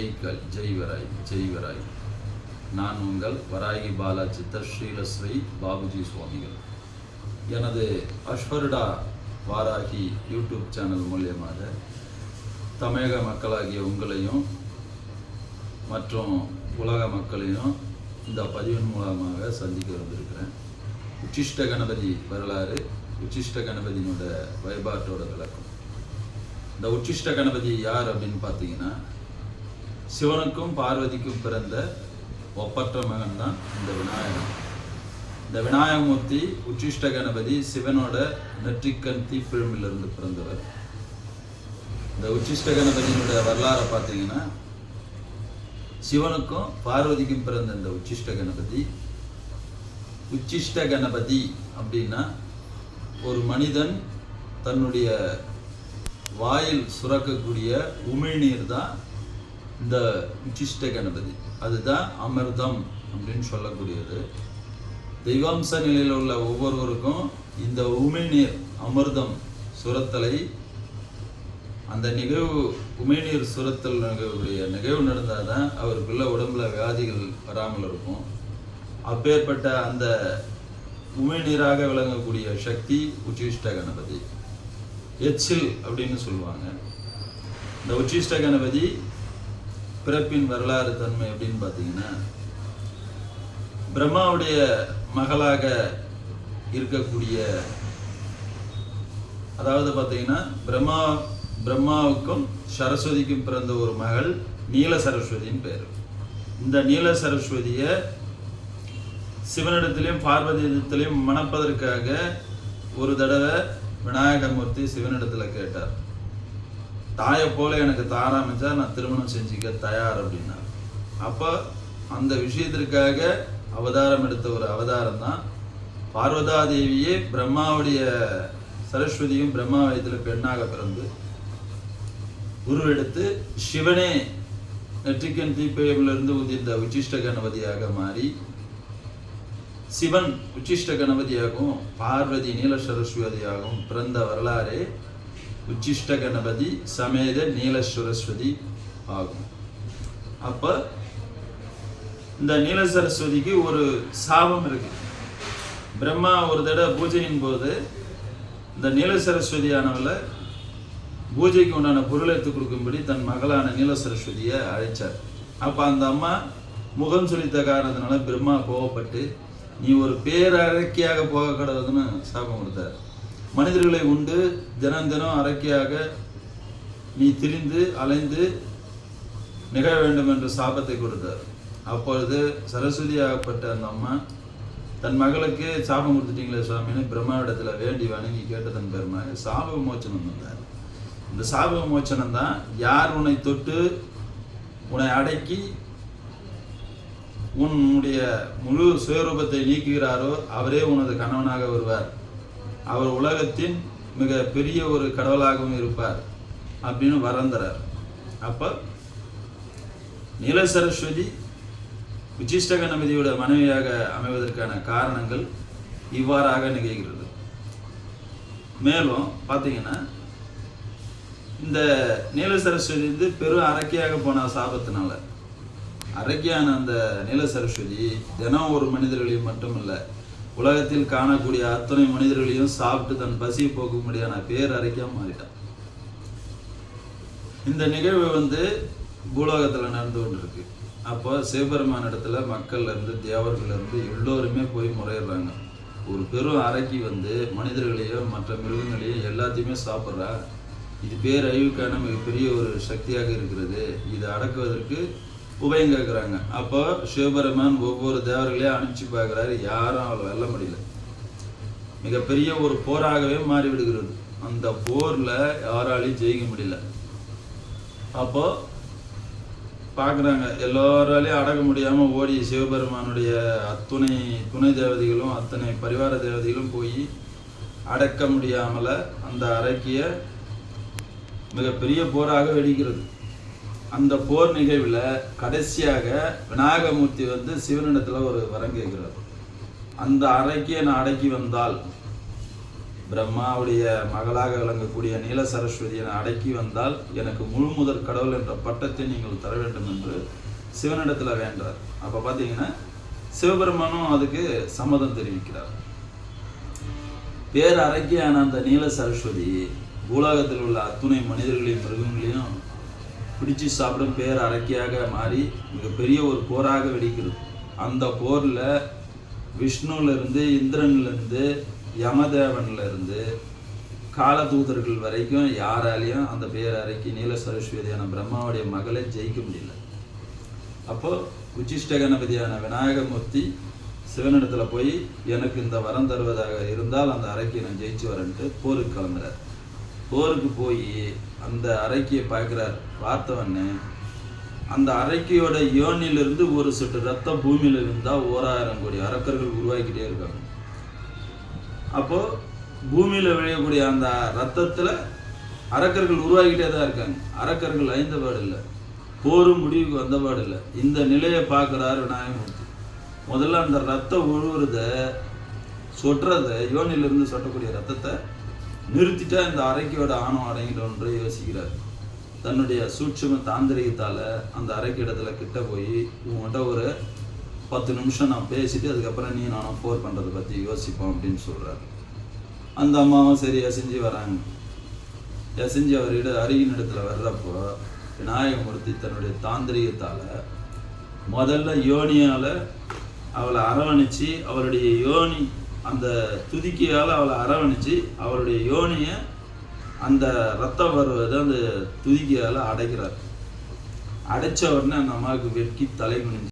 ஜெய்கல் ஜெய்வராய் ஜெய்வராய். நான் உங்கள் வராகி பாலா சித்தர் ஸ்ரீலஸ்ரீ பாபுஜி சுவாமிகள். எனது அஸ்வருடா வாராகி யூடியூப் சேனல் மூலியமாக தமிழக மக்களாகிய உங்களையும் மற்றும் உலக மக்களையும் இந்த பதிவின் மூலமாக சந்திக்க வந்திருக்கிறேன். உச்சிஷ்ட கணபதி வரலாறு உச்சிஷ்ட கணபதியினோட வழிபாட்டோட விளக்கம். இந்த உச்சிஷ்ட கணபதி யார் அப்படின்னு பார்த்தீங்கன்னா சிவனுக்கும் பார்வதிக்கும் பிறந்த ஒப்பற்ற மகன் தான் இந்த விநாயகன். இந்த விநாயகமூர்த்தி உச்சிஷ்ட கணபதி சிவனோட நெற்றிக்கண் தீப்பிழம்பிலிருந்து பிறந்தவர். இந்த உச்சிஷ்ட கணபதியினுடைய வரலாறை பார்த்தீங்கன்னா சிவனுக்கும் பார்வதிக்கும் பிறந்த இந்த உச்சிஷ்ட கணபதி உச்சிஷ்ட கணபதி அப்படின்னா ஒரு மனிதன் தன்னுடைய வாயில் சுரக்கக்கூடிய உமிழ்நீர் தான் இந்த உச்சிஷ்ட கணபதி. அதுதான் அமிர்தம் அப்படின்னு சொல்லக்கூடியது. தெய்வாம்ச நிலையில் உள்ள ஒவ்வொருவருக்கும் இந்த உமிழ்நீர் அமிர்தம் சுரத்தலை அந்த நிகழ்வு உமிழ்நீர் சுரத்தல் நிகழ்வுடைய நிகழ்வு நடந்தால் தான் அவருக்குள்ள உடம்புல வியாதிகள் வராமல் இருக்கும். அப்பேற்பட்ட அந்த உமிழ்நீராக விளங்கக்கூடிய சக்தி உச்சிஷ்ட கணபதி. எச்சில் அப்படின்னு சொல்லுவாங்க. இந்த உச்சிஷ்ட கணபதி பிறப்பின் வரலாறு தன்மை அப்படின்னு பார்த்தீங்கன்னா பிரம்மாவுடைய மகளாக இருக்கக்கூடிய அதாவது பார்த்தீங்கன்னா பிரம்மா பிரம்மாவுக்கும் சரஸ்வதிக்கும் பிறந்த ஒரு மகள் நீல சரஸ்வதியின் பேர். இந்த நீல சரஸ்வதியை சிவனிடத்திலையும் பார்வதியிடத்திலையும் மணப்பதற்காக ஒரு தடவை விநாயகமூர்த்தி சிவனிடத்தில் கேட்டார். தாயை போல எனக்கு தாராமிச்சா நான் திருமணம் செஞ்சுக்க தயார் அப்படின்னார் அப்போ அந்த விஷயத்திற்காக அவதாரம் எடுத்த ஒரு அவதாரம் தான் பார்வதா தேவியே பிரம்மாவுடைய சரஸ்வதியும் பிரம்மாவயத்தில் பெண்ணாக பிறந்து உருவெடுத்து சிவனே நெற்றிக்கன் தீப்பையிலிருந்து உதிர்ந்த உச்சிஷ்ட கணபதியாக மாறி சிவன் உச்சிஷ்ட கணபதியாகவும் பார்வதி நீல சரஸ்வதியாகவும் பிறந்த வரலாறே உச்சிஷ்ட கணபதி சமேத நீல சரஸ்வதி ஆகும். அப்போ இந்த நீல சரஸ்வதிக்கு ஒரு சாபம் இருக்கு. பிரம்மா ஒரு தடவை பூஜையின் போது இந்த நீல சரஸ்வதியானவளை பூஜைக்கு உண்டான பொருள் எடுத்து கொடுக்கும்படி தன் மகளான நீல சரஸ்வதியை அழைச்சார். அப்போ அந்த அம்மா முகம் சொல்லித்த காரணத்தினால பிரம்மா கோவப்பட்டு நீ ஒரு பேரறைக்கையாக போக கடவுதுன்னு சாபம் கொடுத்தார். மனிதர்களை உண்டு தினம் தினம் அறைக்கையாக நீ திரிந்து அலைந்து நிகழ வேண்டும் என்று சாபத்தை கொடுத்தார். அப்பொழுது சரஸ்வதியாகப்பட்ட அந்த அம்மா தன் மகளுக்கு சாபம் கொடுத்துட்டீங்களே சுவாமின்னு பிரம்மாவிடத்தில் வேண்டி வணங்கி கேட்டதன் பெருமாள் சாப விமோச்சனம் வந்தார் இந்த சாப விமோச்சனம் தான் யார் உன்னை தொட்டு உன்னை அடக்கி உன்னுடைய முழு சுயரூபத்தை நீக்குகிறாரோ அவரே உனது கணவனாக வருவார். அவர் உலகத்தின் மிக பெரிய ஒரு கடவுளாகவும் இருப்பார் அப்படின்னு வரந்தரார் அப்போ நீல சரஸ்வதி உச்சிஷ்ட கணபதியோட மனைவியாக அமைவதற்கான காரணங்கள் இவ்வாறாக நிகழ்கிறது. மேலும் பார்த்தீங்கன்னா இந்த நீல சரஸ்வதி வந்து பெரும் அரக்கியாக போன சாபத்தினால அரக்கியான அந்த நீல சரஸ்வதி தினம் ஒரு மனிதர்களையும் மட்டும் இல்லை உலகத்தில் காணக்கூடிய அத்தனை மனிதர்களையும் சாப்பிட்டு தன் பசியை போக்கும்படியான பேர் அரைக்காம மாறிட்டான். இந்த நிகழ்வு வந்து பூலோகத்தில் நடந்து கொண்டிருக்கு. அப்போ சிவபெருமான் இடத்துல மக்கள்ல இருந்து இருந்து எல்லோருமே போய் முறையிடுறாங்க. ஒரு பெரும் அரைக்கி வந்து மனிதர்களையும் மற்ற மிருகங்களையும் எல்லாத்தையுமே சாப்பிட்றா. இது பேரழிவுக்கான மிகப்பெரிய ஒரு சக்தியாக இருக்கிறது. இதை அடக்குவதற்கு உபயம் கேட்குறாங்க அப்போ சிவபெருமான் ஒவ்வொரு தேவர்களையும் அனுப்பிச்சு பார்க்குறாரு. யாரும் அவளை வெல்ல முடியல. மிகப்பெரிய ஒரு போராகவே மாறிவிடுகிறது. அந்த போரில் யாராலையும் ஜெயிக்க முடியல. அப்போ பார்க்குறாங்க. எல்லோராலையும் அடக்க முடியாமல் ஓடி சிவபெருமானுடைய அத்துணை துணை தேவதைகளும் அத்தனை பரிவார தேவதைகளும் போய் அடக்க முடியாமல அந்த அரைக்கிய மிகப்பெரிய போராக வெடிக்கிறது. அந்த போர் நிகழ்வில் கடைசியாக விநாயகமூர்த்தி வந்து சிவனிடத்தில் ஒரு வரம் கேட்கிறார். அந்த அறைக்கு நான் அடக்கி வந்தால் பிரம்மாவுடைய மகளாக விளங்கக்கூடிய நீல சரஸ்வதியை அடக்கி வந்தால் எனக்கு முழு முதற் கடவுள் என்ற பட்டத்தை நீங்கள் தர வேண்டும் என்று சிவனிடத்தில் வேண்டார். அப்போ பார்த்தீங்கன்னா சிவபெருமானும் அதுக்கு சம்மதம் தெரிவிக்கிறார். பேர் அரக்கியான அந்த நீல சரஸ்வதி பூலோகத்தில் உள்ள அத்துணை மனிதர்களையும் மிருகங்களையும் பிடிச்சு சாப்பிடும் பேர் அரக்கியாக மாறி மிகப்பெரிய ஒரு போராக வெடிக்கிறது. அந்த போரில் விஷ்ணுல இந்திரன்லேருந்து யமதேவன்லேருந்து காலதூதர்கள் வரைக்கும் யாராலையும் அந்த பேர் அரைக்கி நீல சரஸ்வதியான பிரம்மாவுடைய மகளை ஜெயிக்க முடியல. அப்போது உச்சிஷ்ட கணபதியான விநாயகமூர்த்தி சிவனிடத்தில் போய் எனக்கு இந்த வரம் தருவதாக இருந்தால் அந்த அரைக்கி நான் ஜெயிச்சு வரேன்ட்டு போருக்கு கிளம்புறேன் போருக்கு போய் அந்த அரைக்கியை பார்க்குறார் பார்த்தவொடனே அந்த அரைக்கையோட யோனிலிருந்து ஒரு சொட்டு ரத்தம் பூமியில் இருந்தால் ஓராயிரம் கோடி அரக்கர்கள் உருவாக்கிட்டே இருக்காங்க. அப்போது பூமியில் விளையக்கூடிய அந்த ரத்தத்தில் அரக்கர்கள் உருவாகிட்டே தான் இருக்காங்க. அரக்கர்கள் ஐந்தபாடு இல்லை. போரும் முடிவுக்கு வந்தபாடு இல்லை. இந்த நிலையை பார்க்குறாரு விநாயகமூர்த்தி. முதல்ல அந்த ரத்தம் உழுவுறத சொட்டுறத யோனிலிருந்து சொட்டக்கூடிய ரத்தத்தை நிறுத்திட்டா இந்த அரைக்கையோட ஆணவம் அடங்கிட்டோன்று யோசிக்கிறார். தன்னுடைய சூட்சும தாந்திரிகத்தால அந்த அரைக்கு இடத்துல கிட்ட போய் உங்கள்கிட்ட ஒரு பத்து நிமிஷம் நான் பேசிட்டு அதுக்கப்புறம் நீ நானும் ஃபோர் பண்ணுறதை பற்றி யோசிப்போம் அப்படின்னு சொல்றாரு. அந்த அம்மாவும் சரி எசைஞ்சு வராங்க. அசைஞ்சு அவரிட அருகின் இடத்துல வர்றப்போ விநாயகமூர்த்தி தன்னுடைய தாந்திரிகத்தால முதல்ல யோனியால அவளை அரவணைச்சு அவருடைய யோனி அந்த துதிக்கையால் அவளை அரவணைச்சு அவருடைய யோனியை அந்த ரத்தம் வருவதை அந்த துதிக்கையால் அடைக்கிறார். அடைச்ச உடனே அந்த அம்மாவுக்கு வெட்கி தலை குனிஞ்சு